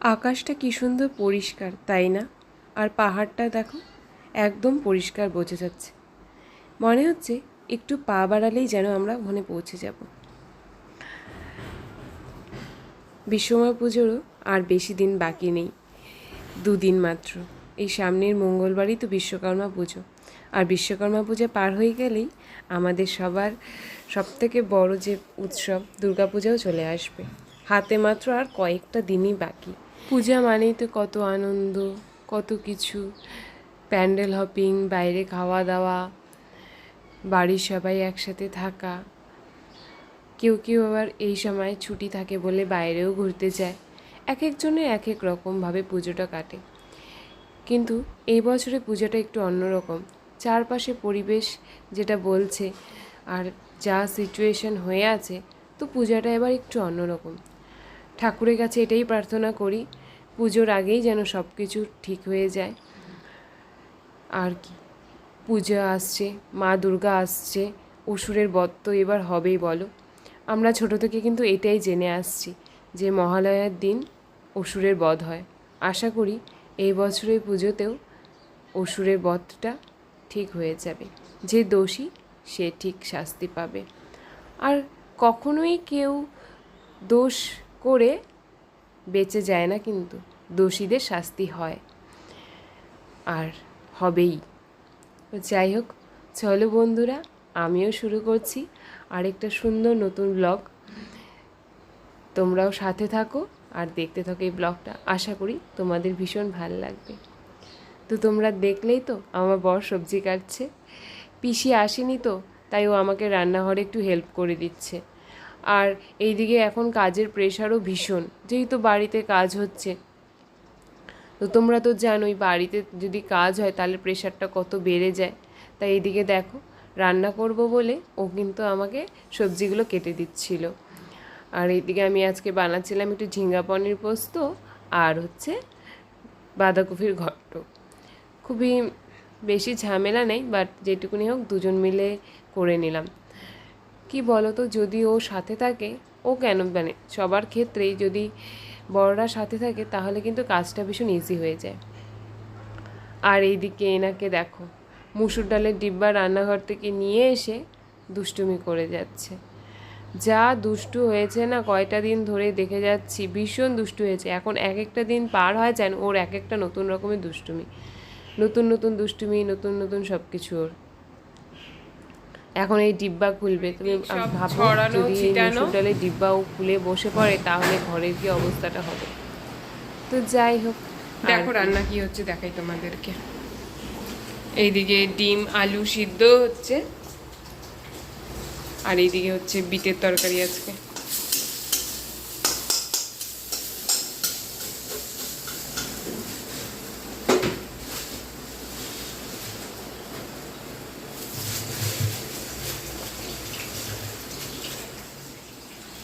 আকাশটা কি সুন্দর পরিষ্কার, তাই না? আর পাহাড়টা দেখো, একদম পরিষ্কার বোঝা যাচ্ছে। মনে হচ্ছে একটু পা বাড়ালেই যেন আমরা ওখানে পৌঁছে যাব। বিশ্বময় পুজোরও আর বেশি দিন বাকি নেই, দুদিন মাত্র। এই সামনের মঙ্গলবারই তো বিশ্বকর্মা পুজো। আর বিশ্বকর্মা পুজো পার হয়ে গেলেই আমাদের সবার সবথেকে বড় যে উৎসব, দুর্গাপূজাও চলে আসবে। হাতে মাত্র আর কয়েকটা দিনই বাকি। পূজা মানেই তো কত আনন্দ, কত কিছু। প্যান্ডেল হপিং, বাইরে খাওয়া দাওয়া, বাড়ির সবাই একসাথে থাকা। কেউ কেউ আবার এই সময় ছুটি থাকে বলে বাইরেও ঘুরতে যায়। এক একজনের এক এক রকমভাবে পুজোটা কাটে। কিন্তু এই বছরে পুজোটা একটু অন্যরকম চারপাশে পরিবেশ যেটা বলছে আর যা সিচুয়েশন হয়ে আছে, তো পূজাটা এবার একটু অন্যরকম ঠাকুরের কাছে এটাই প্রার্থনা করি, পুজোর আগেই যেন সব কিছু ঠিক হয়ে যায়। আর কি, পূজা আসছে, মা দুর্গা আসছে, অসুরের বধ তো এবার হবেই বলো। আমরা ছোট থেকে কিন্তু এটাই জেনে আসছি যে মহালয়ার দিন অসুরের বধ হয়। আশা করি এই বছরের পুজোতেও অসুরের বধটা ঠিক হয়ে যাবে। যে দোষী, সে ঠিক শাস্তি পাবে। আর কখনোই কেউ দোষ করে বেঁচে যায় না কিন্তু দোষীদের শাস্তি হয়। আর হবেই। যাই হোক, চলো বন্ধুরা, আমিও শুরু করছি আরেকটা সুন্দর নতুন ব্লগ তোমরাও সাথে থাকো আর দেখতে থাকো এই ব্লগটা আশা করি তোমাদের ভীষণ ভালো লাগবে। তো তোমরা দেখলেই তো আমার বর সবজি কাটছে। পিসি আসেনি তো, তাই ও আমাকে রান্নাঘরে একটু হেল্প করে দিচ্ছে। আর এইদিকে এখন কাজের প্রেশারও ভীষণ। যেহেতু বাড়িতে কাজ হচ্ছে। তো তোমরা তো জানোই, বাড়িতে যদি কাজ হয় তাহলে প্রেশারটা কত বেড়ে যায়। তাই এইদিকে দেখো, রান্না করব বলে ও কিন্তু আমাকে সবজিগুলো কেটে দিচ্ছিল। আর এইদিকে আমি আজকে বানাচ্ছিলাম একটু ঝিঙ্গা পনির পোস্ত আর হচ্ছে বাঁধাকপির ঘট্ট। খুবই বেশি ঝামেলা নেই বাট যেটুকুনি হোক দুজন মিলে করে নিলাম। কি বলো তো যদি ও সাথে থাকে, ও কেন মানে সবার ক্ষেত্রেই যদি বড়রা সাথে থাকে, তাহলে কিন্তু কাজটা ভীষণ ইজি হয়ে যায়। আর এইদিকে এনাকে দেখো, মুসুর ডালের ডিব্বা রান্নাঘর থেকে নিয়ে এসে দুষ্টুমি করে যাচ্ছে। যা দুষ্টু হয়েছে না, কয়টা দিন ধরে দেখে যাচ্ছি, ভীষণ দুষ্টু হয়েছে। এখন এক একটা দিন পার হয় যেন ওর এক একটা নতুন রকমের দুষ্টুমি। নতুন নতুন দুষ্টুমি, নতুন নতুন সব কিছু ওর। এখন এই ডিব্বা খুলবে তুমি ভাবো যদি এই মুসুর ডালের ডিব্বা খুলে বসে পড়ে তাহলে ঘরের কি অবস্থাটা হবে? তো যাই হোক দেখো রান্না কি হচ্ছে দেখাই তোমাদেরকে। এইদিকে ডিম আলু সিদ্ধ হচ্ছে আর এইদিকে হচ্ছে বিটের তরকারি আজকে।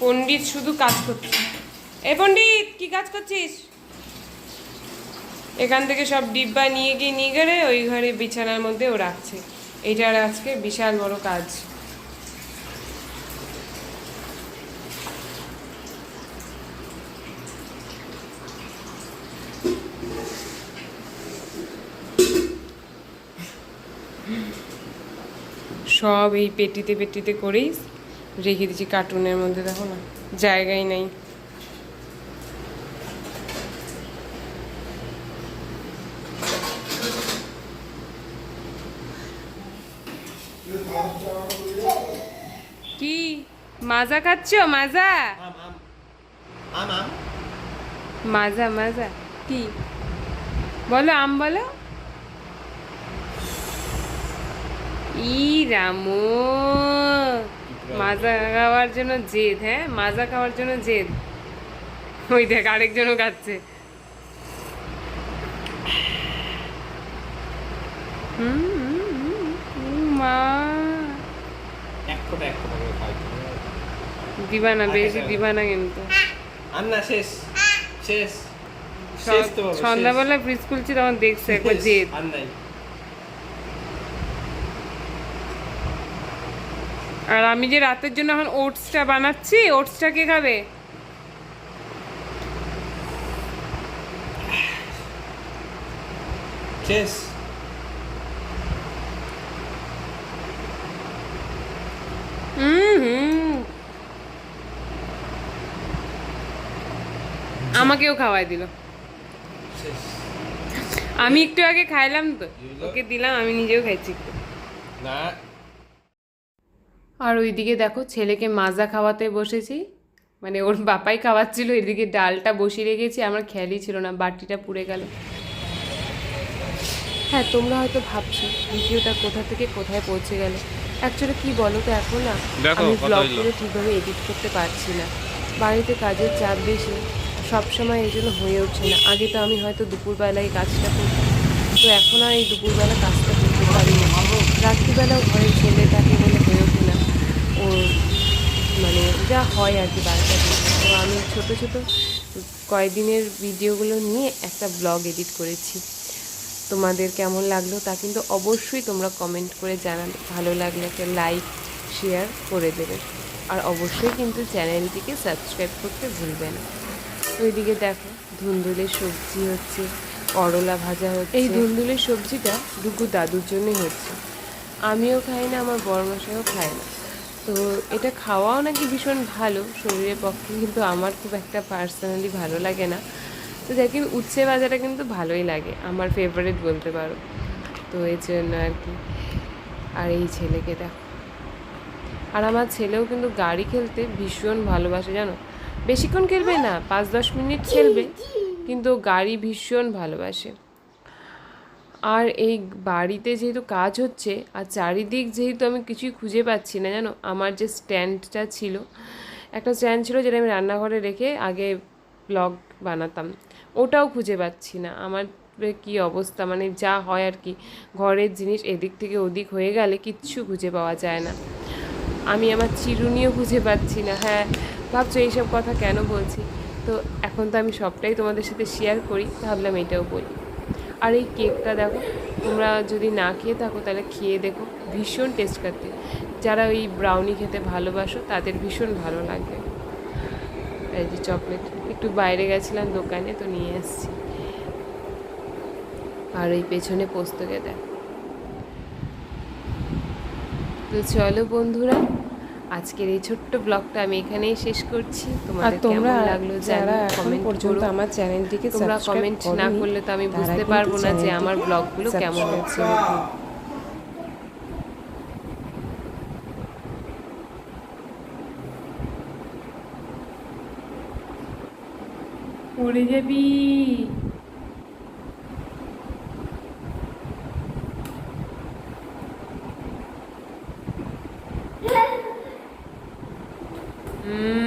পণ্ডিত শুধু কাজ করছে। এ পণ্ডিত, কি কাজ করছিস? এখান থেকে সব ডিব্বা নিয়ে গিয়ে নিয়ে গেলে ওই ঘরে বিছানার মধ্যে ও রাখছে। এটার আজকে বিশাল বড় কাজ। সব এই পেটিতে পেটিতে করেই রেখে দিচ্ছি কার্টুনের মধ্যে দেখো না জায়গাই নেই। কি? মাজা খাচ্ছ? মাজা? মাজা মাজা। কি? বলো আম বলো। ই রামু! মাজা খাওয়ার জন্য জেদ হ্যাঁ? মাজা খাওয়ার জন্য জেদ। ওই দেখ আরেকজনও খাচ্ছে। মা। দিবা না বেশি দিবা না কিন্তু। শেষ। শেষ। সন্ধ্যাবেলা ফ্রিজ খুলছি তখন দেখছে একবার জেদ। আর নাই। আর আমি যে রাতের জন্য এখন ওটসটা বানাচ্ছি ওটসটা কে খাবে? আমাকেও খাওয়াই দিল। আমি একটু আগে খাইলাম তো ওকে দিলাম আমি নিজেও খাইছি। না আর ওইদিকে দেখো ছেলেকে মাজা খাওয়াতে বসেছি। মানে ওর বাপাই খাওয়াচ্ছিল এদিকে ডালটা বসিয়ে রেখেছি আমার খেয়ালই ছিল না বাটিটা পুড়ে গেল। হ্যাঁ তোমরা হয়তো ভাবছ ভিডিওটা কোথা থেকে কোথায় পৌঁছে গেল। অ্যাকচুয়ালি কি বলো তো এখন না আমি ব্লগগুলো ঠিকভাবে এডিট করতে পারছি না। বাড়িতে কাজের চাপ বেশি সবসময় এই জন্য হয়ে উঠছে না। আগে তো আমি হয়তো দুপুরবেলায় কাজটা করতাম তো এখন আর এই দুপুরবেলা কাজটা করতে পারি না। রাত্রিবেলাও ঘরে ছেলে থাকে হয়ে ওর মানে যা হয় আর কি বাচ্চা তো আমি ছোট ছোট কয়েকদিনের ভিডিওগুলো নিয়ে একটা ব্লগ এডিট করেছি। তোমাদের কেমন লাগল তা কিন্তু অবশ্যই তোমরা কমেন্ট করে জানাবে ভালো লাগলে একটা লাইক শেয়ার করে দেবে। আর অবশ্যই কিন্তু চ্যানেলটিকে সাবস্ক্রাইব করতে ভুলবে না। ওইদিকে দেখো, ধুন্দুলের সবজি হচ্ছে, করলা ভাজা হচ্ছে। এই ধুন্দুলের সবজিটা ডুগু দাদুর জন্যই হচ্ছে। আমিও খাই না, আমার বড়মশাইও খায় না। তো এটা খাওয়াও নাকি ভীষণ ভালো শরীরের পক্ষে, কিন্তু আমার খুব একটা পার্সোনালি ভালো লাগে না। তো দেখি উচ্ছে ভাজাটা কিন্তু ভালোই লাগে, আমার ফেভারিট বলতে পারো। তো এই জন্য আর কি। আর এই ছেলেকে দেখো। আর আমার ছেলেও কিন্তু গাড়ি খেলতে ভীষণ ভালোবাসে, জানো? বেশিক্ষণ খেলবে না, পাঁচ দশ মিনিট খেলবে, কিন্তু গাড়ি ভীষণ ভালোবাসে। আর এই বাড়িতে যেহেতু কাজ হচ্ছে, আর চারিদিক যেহেতু আমি কিছুই খুঁজে পাচ্ছি না, জানো? আমার যে স্ট্যান্ডটা ছিল, একটা স্ট্যান্ড ছিল যেটা আমি রান্নাঘরে রেখে আগে ব্লগ বানাতাম। ওটাও খুঁজে পাচ্ছি না। আমার কি অবস্থা মানে যা হয় আর কি, ঘরের জিনিস এদিক থেকে ওদিক হয়ে গেলে কিচ্ছু খুঁজে পাওয়া যায় না। আমি আমার চিরুনিও খুঁজে পাচ্ছি না। হ্যাঁ ভাবছ এইসব কথা কেন বলছি? তো এখন তো আমি সবটাই তোমাদের সাথে শেয়ার করি, ভাবলাম এটাও বলি আর এই কেকটা দেখো, তোমরা যদি না খেয়ে থাকো তাহলে খেয়ে দেখো, ভীষণ টেস্ট করতে। যারা ওই ব্রাউনি খেতে ভালোবাসো, তাদের ভীষণ ভালো লাগবে। এই যে চকলেট একটু বাইরে গেছিলাম দোকানে, তো নিয়ে এসেছি আর ওই পেছনে পোস্ত দেখ। তো চলো বন্ধুরা আজকের এই ছোট্ট ব্লগটা আমি এখানেই শেষ করছি। তোমাদের কেমন লাগল জানো কমেন্ট পর্যন্ত আমার চ্যানেলটিকে তোমরা কমেন্ট না করলে তো আমি বুঝতে পারব না যে আমার ব্লগগুলো কেমন হচ্ছে। পড়ে যাবি। Mm.